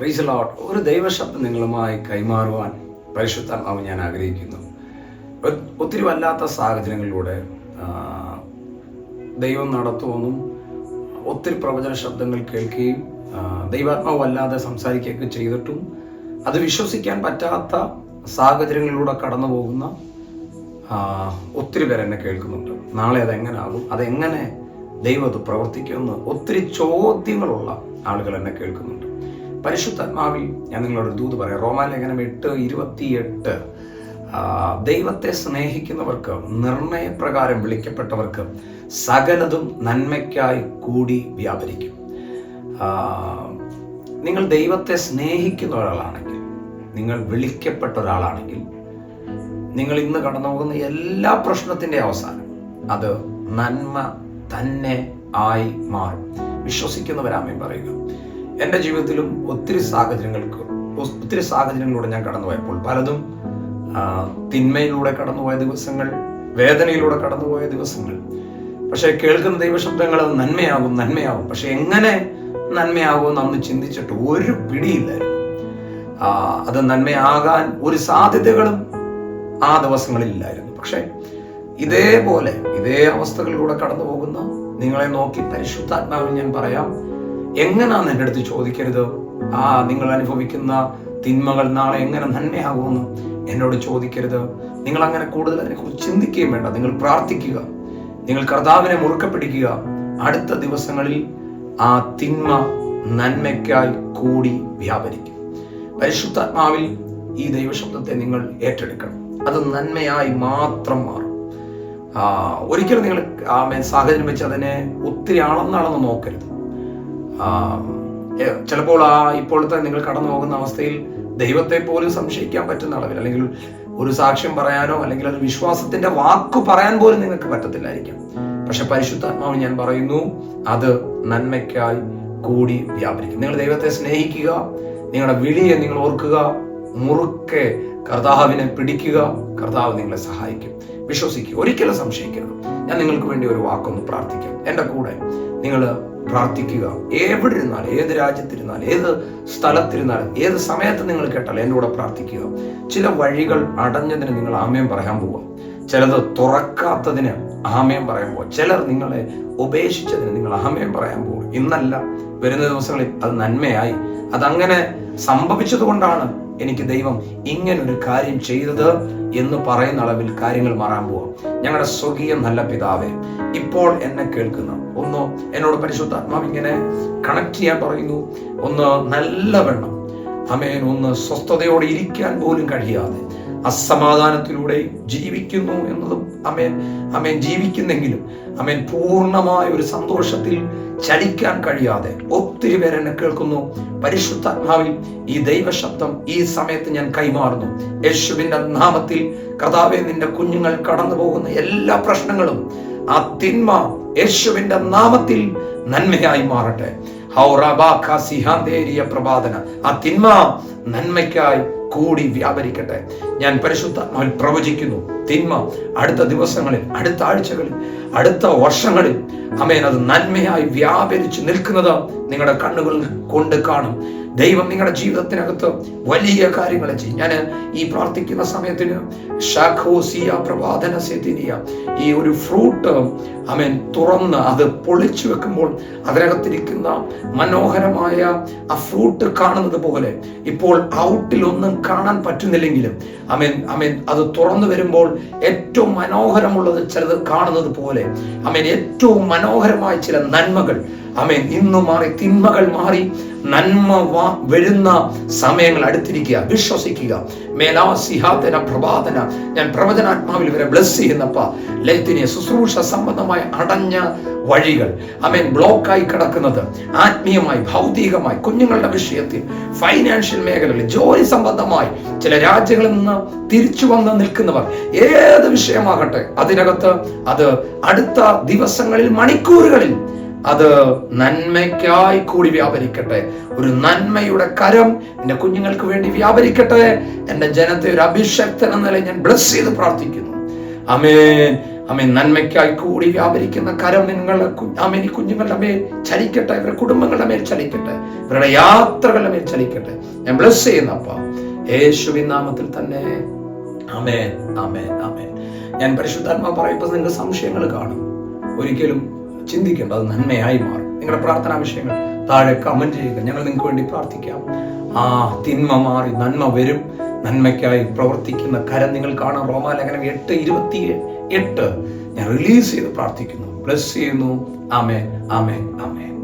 Price ലോട്ട് ഒരു ദൈവശബ്ദം നിങ്ങളുമായി കൈമാറുവാൻ പരിശുദ്ധാത്മാവ് ഞാൻ ആഗ്രഹിക്കുന്നു. ഒത്തിരി വല്ലാത്ത സാഹചര്യങ്ങളിലൂടെ ദൈവം നടത്തുമെന്നും ഒത്തിരി പ്രവചന ശബ്ദങ്ങൾ കേൾക്കുകയും ദൈവാത്മാവ് വല്ലാതെ സംസാരിക്കുകയൊക്കെ ചെയ്തിട്ടും അത് വിശ്വസിക്കാൻ പറ്റാത്ത സാഹചര്യങ്ങളിലൂടെ കടന്നു പോകുന്ന ഒത്തിരി പേർ എന്നെ കേൾക്കുന്നുണ്ട്. നാളെ അതെങ്ങനാകും? അതെങ്ങനെ ദൈവം അത് പ്രവർത്തിക്കുമെന്ന് ഒത്തിരി ചോദ്യങ്ങളുള്ള ആളുകൾ എന്നെ കേൾക്കുന്നുണ്ട്. പരിശുദ്ധാത്മാവിൽ ഞാൻ നിങ്ങളോട് ദൂത് പറയാം. റോമാലേഖനം എട്ട് ഇരുപത്തിയെട്ട്. ദൈവത്തെ സ്നേഹിക്കുന്നവർക്ക് നിർണയപ്രകാരം വിളിക്കപ്പെട്ടവർക്ക് സകലതും നന്മയ്ക്കായി കൂടി വ്യാപരിക്കും. നിങ്ങൾ ദൈവത്തെ സ്നേഹിക്കുന്ന ഒരാളാണെങ്കിൽ നിങ്ങൾ വിളിക്കപ്പെട്ട ഒരാളാണെങ്കിൽ നിങ്ങൾ ഇന്ന് കടന്നു പോകുന്ന എല്ലാ പ്രശ്നത്തിന്റെ അവസാനം അത് നന്മ തന്നെ ആയി മാറും. വിശ്വസിക്കുന്നവരാമേ പറയുക എന്റെ ജീവിതത്തിലും ഒത്തിരി സാഹചര്യങ്ങൾക്ക് ഒത്തിരി സാഹചര്യങ്ങളിലൂടെ ഞാൻ കടന്നുപോയപ്പോൾ പലതും തിന്മയിലൂടെ കടന്നുപോയ ദിവസങ്ങൾ വേദനയിലൂടെ കടന്നുപോയ ദിവസങ്ങൾ. പക്ഷേ കേൾക്കുന്ന ദൈവശബ്ദങ്ങൾ അത് നന്മയാകും നന്മയാകും. പക്ഷെ എങ്ങനെ നന്മയാകുമെന്ന് അന്ന് ചിന്തിച്ചിട്ട് ഒരു പിടിയില്ലായിരുന്നു. അത് നന്മയാകാൻ ഒരു സാധ്യതകളും ആ ദിവസങ്ങളിലില്ലായിരുന്നു പക്ഷേ ഇതേപോലെ ഇതേ അവസ്ഥകളിലൂടെ കടന്നു പോകുന്ന നിങ്ങളെ നോക്കി പരിശുദ്ധാത്മാവിൽ ഞാൻ പറയാം എങ്ങനെയാന്ന് എന്റെ അടുത്ത് ചോദിക്കരുത്? ആ നിങ്ങൾ അനുഭവിക്കുന്ന തിന്മകൾ നാളെ എങ്ങനെ നന്മയാകുമെന്ന് എന്നോട് ചോദിക്കരുത്. നിങ്ങൾ അങ്ങനെ കൂടുതൽ അതിനെക്കുറിച്ച് ചിന്തിക്കുകയും വേണ്ട. നിങ്ങൾ പ്രാർത്ഥിക്കുക. നിങ്ങൾ കർത്താവിനെ മുറുക്കെ പിടിക്കുക അടുത്ത ദിവസങ്ങളിൽ ആ തിന്മ നന്മയ്ക്കായി കൂടി വ്യാപരിക്കും. പരിശുദ്ധാത്മാവിൽ ഈ ദൈവശബ്ദത്തെ നിങ്ങൾ ഏറ്റെടുക്കണം. അത് നന്മയായി മാത്രം മാറും. ഒരിക്കലും നിങ്ങൾ സാഹചര്യം വെച്ച് അതിനെ ഒത്തിരി അളന്നളന്ന് നോക്കരുത്. ചിലപ്പോൾ ആ ഇപ്പോഴത്തെ നിങ്ങൾ കടന്നു പോകുന്ന അവസ്ഥയിൽ ദൈവത്തെ പോലും സംശയിക്കാൻ പറ്റുന്ന അളവിൽ അല്ലെങ്കിൽ ഒരു സാക്ഷ്യം പറയാനോ അല്ലെങ്കിൽ ഒരു വിശ്വാസത്തിന്റെ വാക്ക് പറയാൻ പോലും നിങ്ങൾക്ക് പറ്റത്തില്ലായിരിക്കാം. പക്ഷെ പരിശുദ്ധാത്മാവ് ഞാൻ പറയുന്നു അത് നന്മയ്ക്കായി കൂടി വ്യാപരിക്കും. നിങ്ങൾ ദൈവത്തെ സ്നേഹിക്കുക നിങ്ങളുടെ വിളിയെ നിങ്ങൾ ഓർക്കുക മുറുക്കെ കർത്താവിനെ പിടിക്കുക കർത്താവ് നിങ്ങളെ സഹായിക്കും. വിശ്വസിക്കുക ഒരിക്കലും സംശയിക്കരുത്. ഞാൻ നിങ്ങൾക്ക് വേണ്ടി ഒരു വാക്കൊന്ന് പ്രാർത്ഥിക്കാം. എന്റെ കൂടെ നിങ്ങൾ പ്രാർത്ഥിക്കുക. എവിടെ ഇരുന്നാലും ഏത് രാജ്യത്തിരുന്നാലും ഏത് സ്ഥലത്തിരുന്നാലും ഏത് സമയത്ത് നിങ്ങൾ കേട്ടാലും എന്റെ കൂടെ പ്രാർത്ഥിക്കുക. ചില വഴികൾ അടഞ്ഞതിന് നിങ്ങൾ ആമയം പറയാൻ പോവുക. ചിലത് തുറക്കാത്തതിന് ആമയം പറയാൻ പോവുക. ചിലർ നിങ്ങളെ ഉപേക്ഷിച്ചതിന് നിങ്ങൾ ആമയം പറയാൻ പോകും ഇന്നല്ല വരുന്ന ദിവസങ്ങളിൽ അത് നന്മയായി അതങ്ങനെ സംഭവിച്ചതുകൊണ്ടാണ് എനിക്ക് ദൈവം ഇങ്ങനെ ഒരു കാര്യം ചെയ്തത് എന്ന് പറയുന്ന അളവിൽ കാര്യങ്ങൾ മാറാൻ പോവാം. ഞങ്ങളുടെ സ്വകീയ നല്ല പിതാവെ ഇപ്പോൾ എന്നെ കേൾക്കുന്ന ഒന്ന് എന്നോട് പരിശുദ്ധാത്മാവ് ഇങ്ങനെ കണക്ട് ചെയ്യാൻ പറയുന്നു. ഒന്ന് നല്ലവണ്ണം അമേൻ ഒന്ന് സ്വസ്ഥതയോടെ ഇരിക്കാൻ പോലും കഴിയാതെ അസമാധാനത്തിലൂടെ ജീവിക്കുന്നു എന്നതും അമേൻ. അമേൻ ജീവിക്കുന്നെങ്കിലും അമേൻ പൂർണമായ ഒരു സന്തോഷത്തിൽ ചലിക്കാൻ കഴിയാതെ ഒത്തിരി പേര് എന്നെ കേൾക്കുന്നു. പരിശുദ്ധാത്മാവിൽ ഈ ദൈവശബ്ദം ഈ സമയത്ത് ഞാൻ കൈമാറുന്നു. യേശുവിന്റെ നാമത്തിൽ കഥാവെ നിന്റെ കുഞ്ഞുങ്ങൾ കടന്നു പോകുന്ന എല്ലാ പ്രശ്നങ്ങളും ആ തിന്മ യേശുവിന്റെ നാമത്തിൽ നന്മയായി മാറട്ടെ. പ്രഭാതന. ആ തിന്മ നന്മയ്ക്കായി കൂടി വ്യാപരിക്കട്ടെ. ഞാൻ പരിശുദ്ധാത്മാവിൽ പ്രവചിക്കുന്നു തിന്മ അടുത്ത ദിവസങ്ങളിൽ അടുത്ത ആഴ്ചകളിൽ അടുത്ത വർഷങ്ങളിൽ അമേൻ അത് നന്മയായി വ്യാപരിച്ചു നിൽക്കുന്നത് നിങ്ങളുടെ കണ്ണുകൾ കൊണ്ട് കാണും. ദൈവം നിങ്ങളുടെ ജീവിതത്തിനകത്ത് വലിയ കാര്യങ്ങൾ ചെയ്യും. ഞാൻ ഈ പ്രാർത്ഥിക്കുന്ന സമയത്തിന് ഷാഖോസിയ സെതിനിയ ഈ ഒരു ഫ്രൂട്ട് അമേൻ തുറന്ന് അത് പൊളിച്ചു വെക്കുമ്പോൾ അതിനകത്തിരിക്കുന്ന മനോഹരമായ ആ ഫ്രൂട്ട് കാണുന്നത് പോലെ ഇപ്പോൾ ഔട്ടിൽ ഒന്നും കാണാൻ പറ്റുന്നില്ലെങ്കിലും അമേൻ അമേൻ അത് തുറന്നു വരുമ്പോൾ ഏറ്റവും മനോഹരമുള്ളത് ചിലത് കാണുന്നത് പോലെ അമേൻ ഏറ്റവും മനോഹരമായ ചില നന്മകൾ അമേൻ ഇന്നു മാറി തിന്മകൾ മാറി നന്മ വരുന്ന സമയങ്ങൾ അടുത്തിരിക്കുക വിശ്വസിക്കുക. മേലാ സിഹാതന പ്രഭാതന ഞാൻ പ്രവചനാത്മാവിൽ ഇവരെ ബ്ലസ് ചെയ്യുന്നപ്പ. ലൈത്തിനെ ശുശ്രൂഷ സംബന്ധമായ അടഞ്ഞ വഴികൾ. അമേൻ ബ്ലോക്കായി കിടക്കുന്നത്. ആത്മീയമായി ഭൗതികമായി കുഞ്ഞുങ്ങളുടെ വിഷയത്തിൽ ഫൈനാൻഷ്യൽ മേഖലകളിൽ ജോലി സംബന്ധമായി. ചില രാജ്യങ്ങളിൽ നിന്ന് തിരിച്ചു വന്ന് നിൽക്കുന്നവർ ഏത് വിഷയമാകട്ടെ അതിനകത്ത് അത് അടുത്ത ദിവസങ്ങളിൽ മണിക്കൂറുകളിൽ അത് നന്മയ്ക്കായി കൂടി വ്യാപരിക്കട്ടെ. ഒരു നന്മയുടെ കരം എന്റെ കുഞ്ഞുങ്ങൾക്ക് വേണ്ടി വ്യാപരിക്കട്ടെ. എന്റെ ജനത്തെ ഒരു അഭിഷക്തൻ എന്ന നിലയിൽ ഞാൻ ബ്ലസ് ചെയ്ത് പ്രാർത്ഥിക്കുന്നു. അമേൻ അമ്മ നന്മയ്ക്കായി കൂടി വ്യാപരിക്കുന്ന കരം നിങ്ങളെ അമേനി കുഞ്ഞുങ്ങളുടെ മേൽ ചലിക്കട്ടെ. ഇവരുടെ കുടുംബങ്ങളുടെ മേൽ ചലിക്കട്ടെ. ഇവരുടെ യാത്രകളുടെ മേൽ ചലിക്കട്ടെ. ഞാൻ ബ്ലസ് ചെയ്യുന്ന അപ്പ. യേശുവിൻ നാമത്തിൽ തന്നെ. അമേൻ അമേൻ അമേൻ ഞാൻ പരിശുദ്ധാത്മാ പറയുമ്പോൾ നിങ്ങൾക്ക് സംശയങ്ങൾ കാണും. ഒരിക്കലും ചിന്തിക്കേണ്ട അത് നന്മയായി മാറും. നിങ്ങളുടെ പ്രാർത്ഥനാ വിഷയങ്ങൾ താഴെ കമന്റ് ചെയ്യുക. ഞങ്ങൾ നിങ്ങൾക്ക് വേണ്ടി പ്രാർത്ഥിക്കാം. ആ തിന്മ മാറി നന്മ വരും. നന്മയ്ക്കായി പ്രവർത്തിക്കുന്ന കരം നിങ്ങൾ കാണാം. റോമാലേഖനം എട്ട് ഇരുപത്തി എട്ട്. ഞാൻ റിലീസ് ചെയ്ത് പ്രാർത്ഥിക്കുന്നു. ബ്ലസ് ചെയ്യുന്നു. ആമേ ആമേ ആമേ